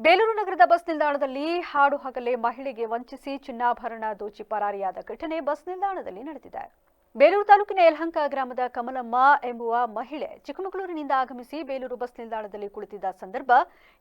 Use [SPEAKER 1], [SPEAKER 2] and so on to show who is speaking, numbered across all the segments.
[SPEAKER 1] ಬೇಲೂರು ನಗರದ ಬಸ್ ನಿಲ್ದಾಣದಲ್ಲಿ ಹಾಡು ಹಗಲೇ ಮಹಿಳೆಗೆ ವಂಚಿಸಿ ಚಿನ್ನಾಭರಣ ದೋಚಿ ಪರಾರಿಯಾದ ಘಟನೆ ಬಸ್ ನಿಲ್ದಾಣದಲ್ಲಿ ನಡೆದಿದೆ. ಬೇಲೂರು ತಾಲೂಕಿನ ಯಲಹಂಕ ಗ್ರಾಮದ ಕಮಲಮ್ಮ ಎಂಬುವ ಮಹಿಳೆ ಚಿಕ್ಕಮಗಳೂರಿನಿಂದ ಆಗಮಿಸಿ ಬೇಲೂರು ಬಸ್ ನಿಲ್ದಾಣದಲ್ಲಿ ಕುಳಿತಿದ್ದ ಸಂದರ್ಭ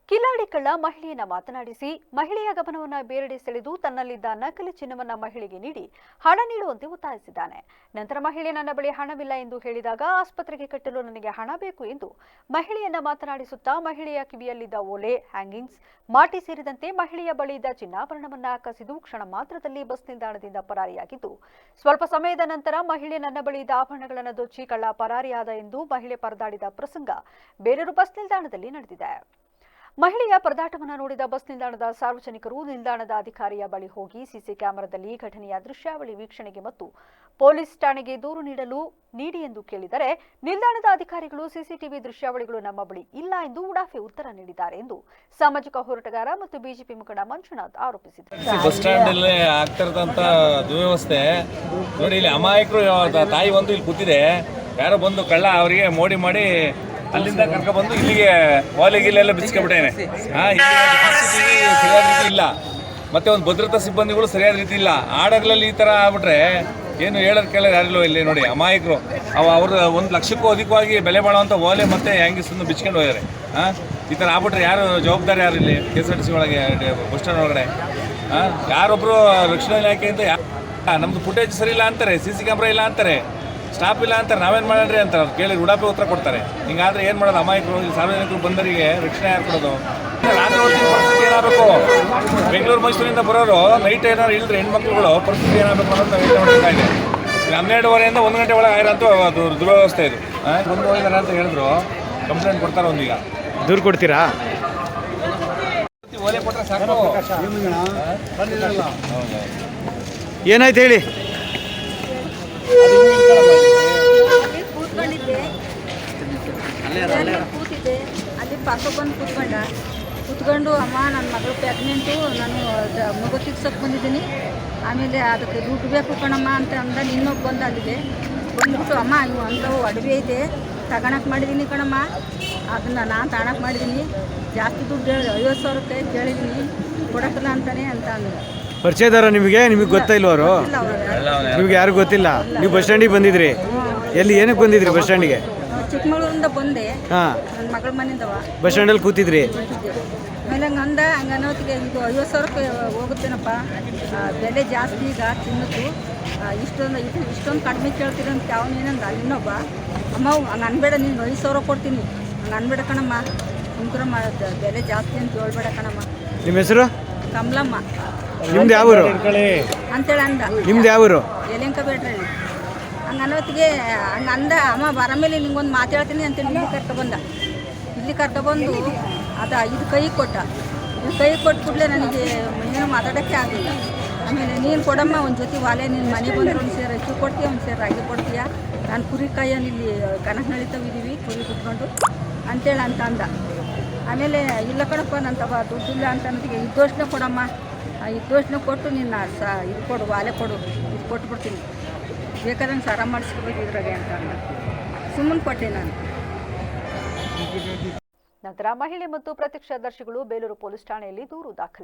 [SPEAKER 1] ಕಿಲಾಡಿ ಕಳ್ಳ ಮಹಿಳೆಯನ್ನ ಮಾತನಾಡಿಸಿ, ಮಹಿಳೆಯ ಗಮನವನ್ನು ಬೇರೆಡೆ ಸೆಳೆದು ತನ್ನಲ್ಲಿದ್ದ ನಕಲಿ ಚಿನ್ನವನ್ನ ಮಹಿಳೆಗೆ ನೀಡಿ ಹಣ ನೀಡುವಂತೆ ಒತ್ತಾಯಿಸಿದ್ದಾನೆ. ನಂತರ ಮಹಿಳೆ, ನನ್ನ ಬಳಿ ಹಣವಿಲ್ಲ ಎಂದು ಹೇಳಿದಾಗ ಆಸ್ಪತ್ರೆಗೆ ಕಟ್ಟಲು ನನಗೆ ಹಣ ಬೇಕು ಎಂದು ಮಹಿಳೆಯನ್ನ ಮಾತನಾಡಿಸುತ್ತಾ ಮಹಿಳೆಯ ಕಿವಿಯಲ್ಲಿದ್ದ ಓಲೆ, ಹ್ಯಾಂಗಿಂಗ್ಸ್, ಮಾಟಿ ಸೇರಿದಂತೆ ಮಹಿಳೆಯ ಬಳಿ ಇದ್ದ ಚಿನ್ನಾಭರಣವನ್ನ ಕಸಿದು ಕ್ಷಣ ಮಾತ್ರದಲ್ಲಿ ಬಸ್ ನಿಲ್ದಾಣದಿಂದ ಪರಾರಿಯಾಗಿದ್ದು, ಸ್ವಲ್ಪ ಸಮಯದ ನಂತರ ಮಹಿಳೆ ನನ್ನ ಬಳಿ ಇದ್ದ ಆಭರಣಗಳನ್ನು ದೊಚ್ಚಿ ಕಳ್ಳ ಪರಾರಿಯಾದ ಎಂದು ಮಹಿಳೆ ಪರದಾಡಿದ ಪ್ರಸಂಗ ಬೇರೂರು ಬಸ್ ನಿಲ್ದಾಣದಲ್ಲಿ ನಡೆದಿದೆ. ಮಹಿಳೆಯ ಪರದಾಟವನ್ನು ನೋಡಿದ ಬಸ್ ನಿಲ್ದಾಣದ ಸಾರ್ವಜನಿಕರು ನಿಲ್ದಾಣದ ಅಧಿಕಾರಿಯ ಬಳಿ ಹೋಗಿ ಸಿಸಿ ಕ್ಯಾಮೆರಾದಲ್ಲಿ ಘಟನೆಯ ದೃಶ್ಯಾವಳಿ ವೀಕ್ಷಣೆಗೆ ಮತ್ತು ಪೊಲೀಸ್ ಠಾಣೆಗೆ ದೂರು ನೀಡಲು ನೀಡಿ ಎಂದು ಕೇಳಿದರೆ, ನಿಲ್ದಾಣದ ಅಧಿಕಾರಿಗಳು ಸಿಸಿಟಿವಿ ದೃಶ್ಯಾವಳಿಗಳು ನಮ್ಮ ಬಳಿ ಇಲ್ಲ ಎಂದು ಉಡಾಫೆ ಉತ್ತರ ನೀಡಿದ್ದಾರೆ ಎಂದು ಸಾಮಾಜಿಕ ಹೋರಾಟಗಾರ ಮತ್ತು ಬಿಜೆಪಿ ಮುಖಂಡ ಮಂಜುನಾಥ್
[SPEAKER 2] ಆರೋಪಿಸಿದ್ದಾರೆ. ಯಾರೋ ಬಂದು ಕಳ್ಳ ಅವರಿಗೆ ಮೋಡಿ ಮಾಡಿ ಅಲ್ಲಿಂದ ಕರ್ಕ ಬಂದು ಇಲ್ಲಿಗೆ ಬಿಚ್ಕೊಂಡ್ಬಿಟ್ಟೇನೆ. ಹಾ ಒಂದು ಸರಿಯಾದ ರೀತಿ ಇಲ್ಲ. ಮತ್ತೆ ಒಂದು ಭದ್ರತಾ ಸಿಬ್ಬಂದಿಗಳು ಸರಿಯಾದ ರೀತಿ ಇಲ್ಲ. ಆಡಗಳಲ್ಲಿ ಈ ತರ ಆಗ್ಬಿಟ್ರೆ ಏನು ಹೇಳೋದು ಕೇಳೋದು ಯಾರಿಲ್ಲ ಇಲ್ಲಿ ನೋಡಿ, ಅಮಾಯಕರು. ಅವ ಅವ್ರ ಒಂದು ಲಕ್ಷಕ್ಕೂ ಅಧಿಕವಾಗಿ ಬೆಲೆ ಬಾಳುವಂಥ ಓಲೆ ಮತ್ತೆ ಹ್ಯಾಂಗಿಸನ್ನು ಬಿಚ್ಕೊಂಡು ಹೋಗ್ಯಾರೆ. ಹಾಂ, ಈ ಥರ ಆಗ್ಬಿಟ್ರೆ ಯಾರು ಜವಾಬ್ದಾರಿ ಯಾರು ಇಲ್ಲಿ K S R T C ಒಳಗೆ, ಬಸ್ ಸ್ಟ್ಯಾಂಡ್ ಒಳಗಡೆ? ಹಾಂ ಯಾರೊಬ್ಬರು ರಕ್ಷಣಾ ಇಲಾಖೆಯಿಂದ ಯಾ ನಮ್ದು ಫುಟೇಜ್ ಸರಿ ಇಲ್ಲ ಅಂತಾರೆ ಸಿ ಸಿ ಕ್ಯಾಮ್ರಾ ಇಲ್ಲ ಅಂತಾರೆ. ಸ್ಟಾಪ್ ಇಲ್ಲ ಅಂತಾರೆ ನಾವೇನು ಮಾಡ್ರಿ ಅಂತ ಅವ್ರು ಕೇಳಿ ಉಡಾಪಿ ಉತ್ತರ ಕೊಡ್ತಾರೆ. ಹಿಂಗಾದ್ರೆ ಏನು ಮಾಡೋದು ಅಮಾಯಕರು ಇಲ್ಲಿ ಸಾರ್ವಜನಿಕರು ಬಂದರಿಗೆ ರಕ್ಷಣೆ ಯಾರು ಕೊಡೋದು? ರಾತ್ರಿ ಹೊತ್ತಿನ ಪರಿಸ್ಥಿತಿ ಏನಾಗಬೇಕು? ಬೆಂಗಳೂರು ಮೈಸೂರಿಂದ ಬರೋರು ನೈಟ್ ಏನಾದ್ರು ಇಲ್ಲದ್ರೆ ಹೆಣ್ಮಕ್ಳುಗಳು ಪರಿಸ್ಥಿತಿ ಏನಾಗಬೇಕು ಅಂತ ನಾವು ಯೋಚನೆ ಮಾಡ್ತಾ ಇದೆ ಹನ್ನೆರಡುವರೆಯಿಂದ ಒಂದು ಗಂಟೆ ಒಳಗೆ ಆಗಿರೋಂಥ ಅದು ದುರ್ವ್ಯವಸ್ಥೆ ಇದು. ಬಂದು ಹೋಗಿದ್ದಾರೆ ಅಂತ ಹೇಳಿದ್ರು ಕಂಪ್ಲೇಂಟ್ ಕೊಡ್ತಾರೆ ಒಂದೀಗ.
[SPEAKER 3] ದೂರು ಕೊಡ್ತೀರಾ?
[SPEAKER 2] ಓಲೆ ಕೊಟ್ಟರೆ ಸಾಕು.
[SPEAKER 3] ಏನಾಯ್ತು ಹೇಳಿ
[SPEAKER 4] ಅಲ್ಲಿ ಕೂತ್ಕೊಂಡಿದ್ದೆ ಅಲ್ಲಿ ಕೂತಿದ್ದೆ ಪಕ್ಕ ಬಂದು ಕೂತ್ಕೊಂಡ. ಕೂತ್ಕೊಂಡು ಅಮ್ಮ ನನ್ನ ಮಗಳು ಪ್ರೆಗ್ನೆಂಟು ನಾನು ಮಗು ತಿರ್ಸೋಕೆ ಬಂದಿದ್ದೀನಿ. ಆಮೇಲೆ ಅದಕ್ಕೆ ದುಡ್ಡು ಬೇಕು ಕಣಮ್ಮ ಅಂತ ಅಂದ ನಿನ್ನೊಬ್ಬ ಬಂದ ಅಲ್ಲಿಗೆ. ಬಂದ್ಬಿಟ್ಟು ಅಮ್ಮ ಇವು ಅಂಥವು ಅಡುಗೆ ಐತೆ ತಗೊಳಕ್ಕೆ ಮಾಡಿದ್ದೀನಿ ಕಣಮ್ಮ. ಅದನ್ನು ನಾನು ತಗೋಣಕ್ಕೆ ಮಾಡಿದ್ದೀನಿ ಜಾಸ್ತಿ ದುಡ್ಡು ಐವತ್ತು ಸಾವಿರ ರೂಪಾಯಿ ಕೇಳಿದ್ದೀನಿ ಕೊಡೋಕ್ಕಿಲ್ಲ ಅಂತಾನೆ ಅಂತ ಅಂದ.
[SPEAKER 3] ಪರಿಚಯದಾರ ನಿಮಗೆ? ನಿಮಗೆ ಗೊತ್ತಾ
[SPEAKER 4] ಇಲ್ಲ ಅವರು.
[SPEAKER 3] ನಿಮ್ಗೆ ಯಾರು ಗೊತ್ತಿಲ್ಲ? ನೀವು ಬಸ್ ಸ್ಟ್ಯಾಂಡಿಗೆ ಬಂದಿದ್ರಿ. ಎಲ್ಲಿ ಏನಕ್ಕೆ ಬಂದಿದ್ರಿ ಬಸ್ ಸ್ಟ್ಯಾಂಡಿಗೆ?
[SPEAKER 4] ಚಿಕ್ಕಮಗಳೂರಿಂದ ಬಂದೆ.
[SPEAKER 3] ಹಾಂ.
[SPEAKER 4] ಮಗಳ ಮನೆಯಿಂದವ
[SPEAKER 3] ಬಸ್ ಸ್ಟ್ಯಾಂಡಲ್ಲಿ ಕೂತಿದ್ರಿ?
[SPEAKER 4] ಆಮೇಲೆ ಹಂಗೆ ಅಂದ ಹಂಗೆ ಅನ್ನೋತ್ತಿಗೆ ಇದು ಐವತ್ತು ಸಾವಿರಕ್ಕೆ ಹೋಗುತ್ತೇನಪ್ಪ. ಆ, ಬೆಲೆ ಜಾಸ್ತಿ ಈಗ ತಿನ್ನದು. ಇಷ್ಟೊಂದು ಇಷ್ಟು ಇಷ್ಟೊಂದು ಕಡಿಮೆ ಕೇಳ್ತೀರಂತ ಅಂತ ಅವನು ಏನಂದ ಇನ್ನೊಬ್ಬ ಅಮ್ಮ ಹಂಗೆ ಅನ್ಬೇಡ ನೀನು ಐದು ಸಾವಿರ ಕೊಡ್ತೀನಿ. ಹಂಗೆ ಅನ್ಬೇಡ ಕಣಮ್ಮ ಕುಂಕುರಮ್ಮ ದ- ಬೆಲೆ ಜಾಸ್ತಿ ಅಂತ ಹೇಳ್ಬೇಡ ಕಣಮ್ಮ.
[SPEAKER 3] ನಿಮ್ಮ ಹೆಸರು?
[SPEAKER 4] ಕಮಲಮ್ಮ.
[SPEAKER 3] ನಿಮ್ದು ಯಾವ ಊರು?
[SPEAKER 4] ಅಂತೇಳಿ ಅಂದ.
[SPEAKER 3] ನಿಮ್ದು ಯಾವ ಊರು?
[SPEAKER 4] ಎಲೆಂಕ ಬೇಡ್ರಿ. ಹಂಗೆ ಅನ್ನೋತ್ತಿಗೆ ಹಂಗೆ ಅಂದ ಅಮ್ಮ ಬರ ಮೇಲೆ ನಿಂಗೊಂದು ಮಾತಾಡ್ತೀನಿ ಅಂತೇಳಿ ಇಲ್ಲಿ ಕರ್ಕೊಬಂದ ಇಲ್ಲಿ ಕರ್ಕೊಬಂದು ಅದು ಇದು ಕೈ ಕೊಟ್ಟ. ಇದು ಕೈ ಕೊಟ್ಟ ಕೂಡಲೇ ನನಗೆ ಏನು ಮಾತಾಡೋಕ್ಕೆ ಆಗಲಿಲ್ಲ. ಆಮೇಲೆ ನೀನು ಕೊಡಮ್ಮ, ಒಂದು ಜೊತೆ ವಾಲೆ ನಿನ್ನ ಮನೆಗೆ ಬಂದರೆ ಒಂದು ಸೇರು, ಅಕ್ಕಿ ಕೊಡ್ತೀಯ, ಒಂದು ಸೇರು ರಾಗಿ ಕೊಡ್ತೀಯ? ನಾನು ಕುರಿ ಕಾಯನ್ನು ಇಲ್ಲಿ ಕನಕನಳ್ಳಿ ಇದ್ದೀವಿ ಕುರಿ ಕುತ್ಕೊಂಡು. ಅಂತೇಳಿ ಅಂತ ಅಂದ ಆಮೇಲೆ ಇಲ್ಲ ಕಣಪ್ಪ ನನ್ನ ದುಡ್ಡು ಇಲ್ಲ ಅಂತ ನನಗೆ ಇದ್ದೋಷ್ಣ ಕೊಡಮ್ಮ. ಇದ್ದೋಷ್ಣ ಕೊಟ್ಟು ನಿನ್ನ ಸ ಇದು ಕೊಡು, ವಾಲೆ ಕೊಡು, ಇದು ಕೊಟ್ಬಿಡ್ತೀನಿ. ಬೇಕಾದಂಗೆ ಸಾರ ಮಾಡಿಸ್ಕೋಬೇಕು ಇದ್ರಾಗೆ ಅಂತ ಅಂದ. ಸುಮ್ಮನೆ ಕೊಟ್ಟೆ ನಾನು.
[SPEAKER 1] ನಂತರ ಮಹಿಳೆ ಮತ್ತು ಪ್ರತ್ಯಕ್ಷದರ್ಶಿಗಳು ಬೇಲೂರು ಪೊಲೀಸ್ ಠಾಣೆಯಲ್ಲಿ ದೂರು ದಾಖಲಿಸಿದ್ದಾರೆ.